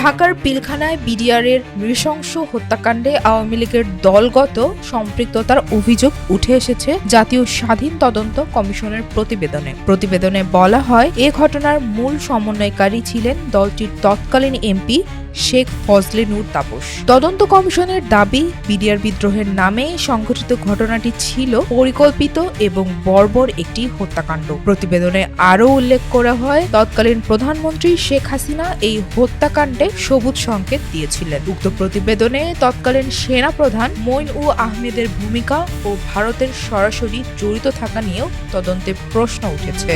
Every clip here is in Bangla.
ঢাকার পিলখানায় বিডিআরের নৃশংস হত্যাকাণ্ডে আওয়ামী লীগের দলগত সম্পৃক্ততার অভিযোগ উঠে এসেছে জাতীয় স্বাধীন তদন্ত কমিশনের প্রতিবেদনে। প্রতিবেদনে বলা হয়, এ ঘটনার মূল সমন্বয়কারী ছিলেন দলটির তৎকালীন এমপি শেখ ফজলে নূর তাপস। তদন্ত কমিশনের দাবি, বিডিআর বিদ্রোহের নামে সংঘটিত ঘটনাটি ছিল পরিকল্পিত এবং বর্বর একটি হত্যাকাণ্ড। প্রতিবেদনে আরও উল্লেখ করা হয়, তৎকালীন প্রধানমন্ত্রী শেখ হাসিনা এই হত্যাকাণ্ডে সবুজ সংকেত দিয়েছিলেন। উক্ত প্রতিবেদনে তৎকালীন সেনা প্রধান মইন উ আহমেদের ভূমিকা ও ভারতের সরাসরি জড়িত থাকা নিয়েও তদন্তে প্রশ্ন উঠেছে।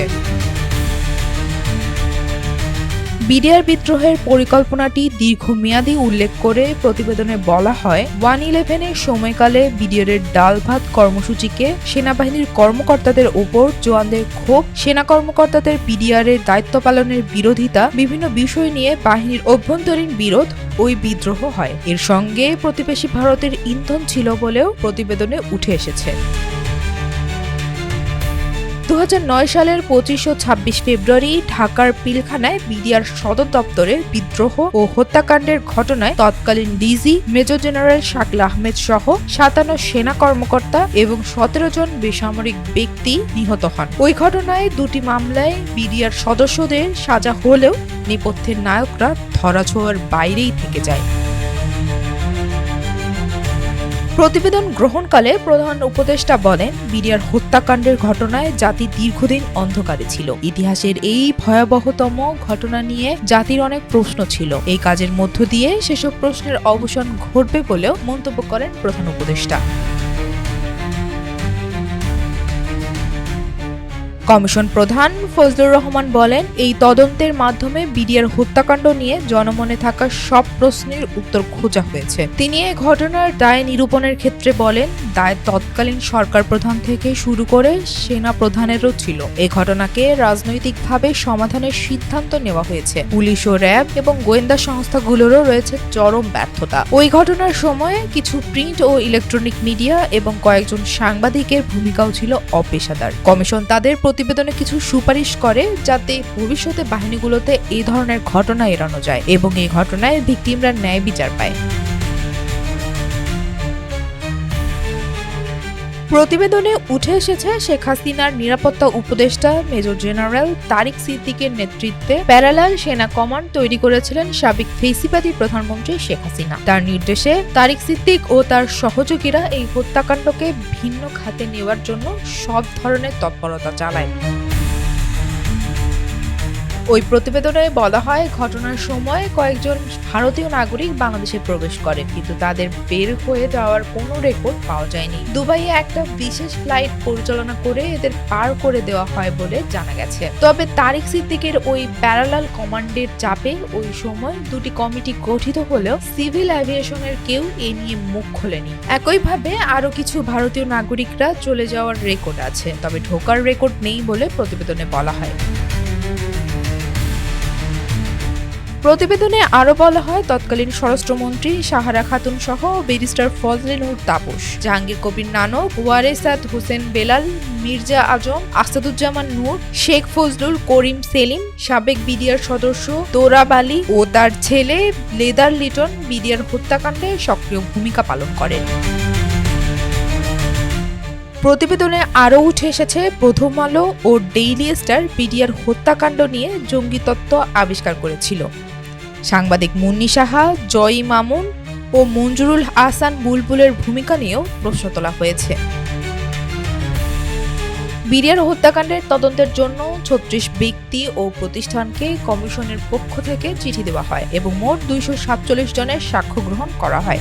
বিডিআর বিদ্রোহের পরিকল্পনাটি দীর্ঘমেয়াদী উল্লেখ করে প্রতিবেদনে বলা হয়, ওয়ান ইলেভেনের সময়কালে বিডিআরের ডাল ভাত কর্মসূচিকে সেনাবাহিনীর কর্মকর্তাদের ওপর জওয়ানদের ক্ষোভ, সেনা কর্মকর্তাদের বিডিআরের দায়িত্ব পালনের বিরোধিতা, বিভিন্ন বিষয় নিয়ে বাহিনীর অভ্যন্তরীণ বিরোধ, ওই বিদ্রোহ হয়। এর সঙ্গে প্রতিবেশী ভারতের ইন্ধন ছিল বলেও প্রতিবেদনে উঠে এসেছে। সালের পঁচিশ ও ছাব্বিশ ফেব্রুয়ারি ঢাকার পিলখানায় বিডিআর সদর দপ্তরে বিদ্রোহ ও হত্যাকাণ্ডের ঘটনায় তৎকালীন DG, major general Shakil Ahmed সহ সাতান্ন সেনা কর্মকর্তা এবং সতেরো জন বেসামরিক ব্যক্তি নিহত হন। ওই ঘটনায় দুটি মামলায় বিডিআর সদস্যদের সাজা হলেও নেপথ্যের নায়করা ধরাছোঁয়ার বাইরেই থেকে যায়। প্রতিবেদন গ্রহণকালে প্রধান উপদেষ্টা বলেন, বিডিআর হত্যাকাণ্ডের ঘটনায় জাতি দীর্ঘদিন অন্ধকারে ছিল। ইতিহাসের এই ভয়াবহতম ঘটনা নিয়ে জাতির অনেক প্রশ্ন ছিল। এই কাজের মধ্য দিয়ে সেসব প্রশ্নের অবসান ঘটবে বলেও মন্তব্য করেন প্রধান উপদেষ্টা। কমিশন প্রধান ফজলুর রহমান বলেন, এই তদন্তের মাধ্যমে বিডিআর হত্যাকাণ্ড নিয়ে জনমনে থাকা সব প্রশ্নের উত্তর খোঁজা হয়েছে। তিনি এই ঘটনার দায় নিরূপণের ক্ষেত্রে বলেন, দায় তৎকালীন সরকার প্রধান থেকে শুরু করে সেনা প্রধানেরও ছিল। এই ঘটনাকে রাজনৈতিকভাবে সমাধানের সিদ্ধান্ত নেওয়া হয়েছে। পুলিশ ও র্যাব এবং গোয়েন্দা সংস্থাগুলোরও রয়েছে চরম ব্যর্থতা। ওই ঘটনার সময়ে কিছু প্রিন্ট ও ইলেকট্রনিক মিডিয়া এবং কয়েকজন সাংবাদিকের ভূমিকাও ছিল অপেশাদার। কমিশন তাদের প্রতিবেদনে কিছু সুপারিশ করে যাতে ভবিষ্যতে বাহিনীগুলোতে এই ধরনের ঘটনা এড়ানো যায় এবং এই ঘটনায় ভিকটিমরা ন্যায় বিচার পায়। প্রতিবেদনে উঠে এসেছে শেখ হাসিনার নিরাপত্তা উপদেষ্টা মেজর জেনারেল তারিক সিদ্দিকের নেতৃত্বে প্যারালাল সেনা কমান্ড তৈরি করেছিলেন সাবেক ফেসিবাদী প্রধানমন্ত্রী শেখ হাসিনা। তার নির্দেশে তারিক সিদ্দিক ও তার সহযোগীরা এই হত্যাকাণ্ডকে ভিন্ন খাতে নেওয়ার জন্য সব ধরনের তৎপরতা চালায়। ওই প্রতিবেদনে বলা হয়, ঘটনার সময় কয়েকজন ভারতীয় নাগরিক বাংলাদেশে প্রবেশ করে কিন্তু তাদের বের হয়ে যাওয়ার কোনো রেকর্ড পাওয়া যায়নি। দুবাইয়ে একটা বিশেষ ফ্লাইট পরিচালনা করে এদের পার করে দেওয়া হয় বলে জানা গেছে। তবে তারিক সিদ্দিকের ওই প্যারালাল কমান্ডের চাপে ওই সময় দুটি কমিটি গঠিত হলেও সিভিল অ্যাভিয়েশনের কেউ এ নিয়ে মুখ খোলেনি। একইভাবে আরও কিছু ভারতীয় নাগরিকরা চলে যাওয়ার রেকর্ড আছে, তবে ঢোকার রেকর্ড নেই বলে প্রতিবেদনে বলা হয়। প্রতিবেদনে আরও বলা হয়, তৎকালীন স্বরাষ্ট্রমন্ত্রী সাহারা খাতুন সহ ব্যারিস্টার ফজলে নূর তাপস, জাহাঙ্গীর কবির নানক ওয়ারেসাদ হোসেন বেলাল, মির্জা আজম, আসাদুজ্জামান নূর, শেখ ফজলুল করিম সেলিম, সাবেক বিডিআর সদস্য তোরাব আলী ও তার ছেলে লেদার লিটন বিডিআর হত্যাকাণ্ডে সক্রিয় ভূমিকা পালন করেন। প্রতিবেদনে আরও উঠে এসেছে, প্রথম আলো ও ডেইলি স্টার বিডিআর হত্যাকাণ্ড নিয়ে জঙ্গি তত্ত্ব আবিষ্কার করেছিল। সাংবাদিক মুন্নি সাহা, জয়ী মামুন ও মঞ্জুরুল আহসান বুলবুলের ভূমিকা নিয়েও প্রশ্ন তোলা হয়েছে। বিরিয়ার হত্যাকাণ্ডের তদন্তের জন্য ছত্রিশ ব্যক্তি ও প্রতিষ্ঠানকে কমিশনের পক্ষ থেকে চিঠি দেওয়া হয় এবং মোট দুইশো সাতচল্লিশ জনের সাক্ষ্য গ্রহণ করা হয়।